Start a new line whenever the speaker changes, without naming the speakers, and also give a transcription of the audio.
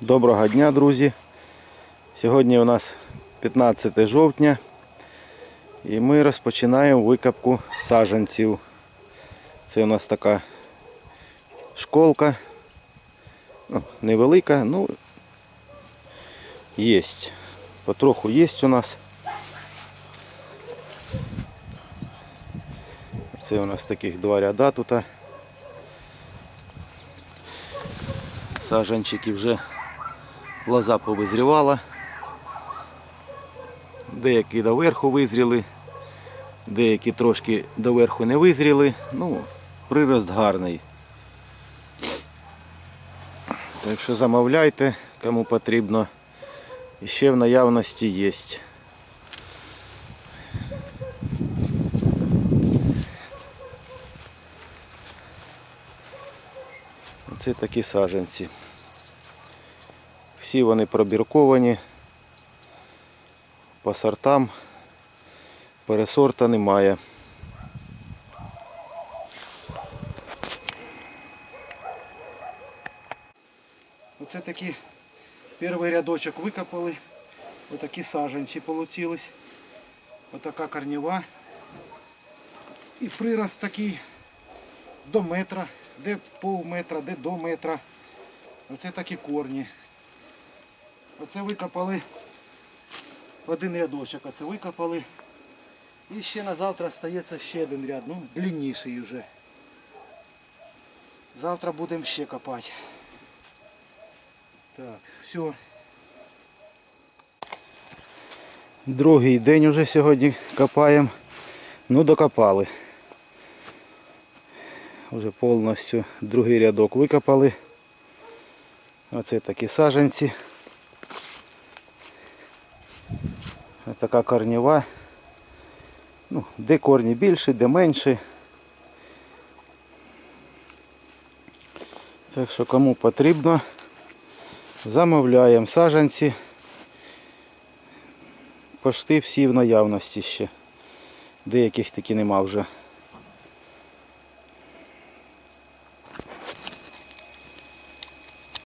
Доброго дня, друзі. Сьогодні у нас 15 жовтня і ми розпочинаємо викопку саджанців. Це у нас така школка. Ну, невелика, ну є. Потроху є у нас. Це у нас таких два ряда тут. Саджанчики вже лоза повизрівала. Деякі доверху визріли, деякі трошки доверху не визріли. Ну, прирост гарний. Так що замовляйте, кому потрібно. І ще в наявності є. Це такі саджанці. Всі вони пробірковані. По сортам пересорта немає.
Оце такі перший рядочок викопали. Отакі саджанці получились. Отака корнева. І прирост такий до метра, де пів метра, де до метра. Оце такі корні. Оце викопали один рядочок, оце викопали. І ще на завтра стається ще один ряд, ну длинніший вже. Завтра будемо ще копати. Так, все.
Другий день уже сьогодні копаємо. Ну докопали. Уже повністю другий рядок викопали. Оце такі саджанці. Така корнева. Ну, де корні більші, де менші. Так що кому потрібно, замовляємо саджанці. Пошти всі в наявності ще. Деяких таки нема вже.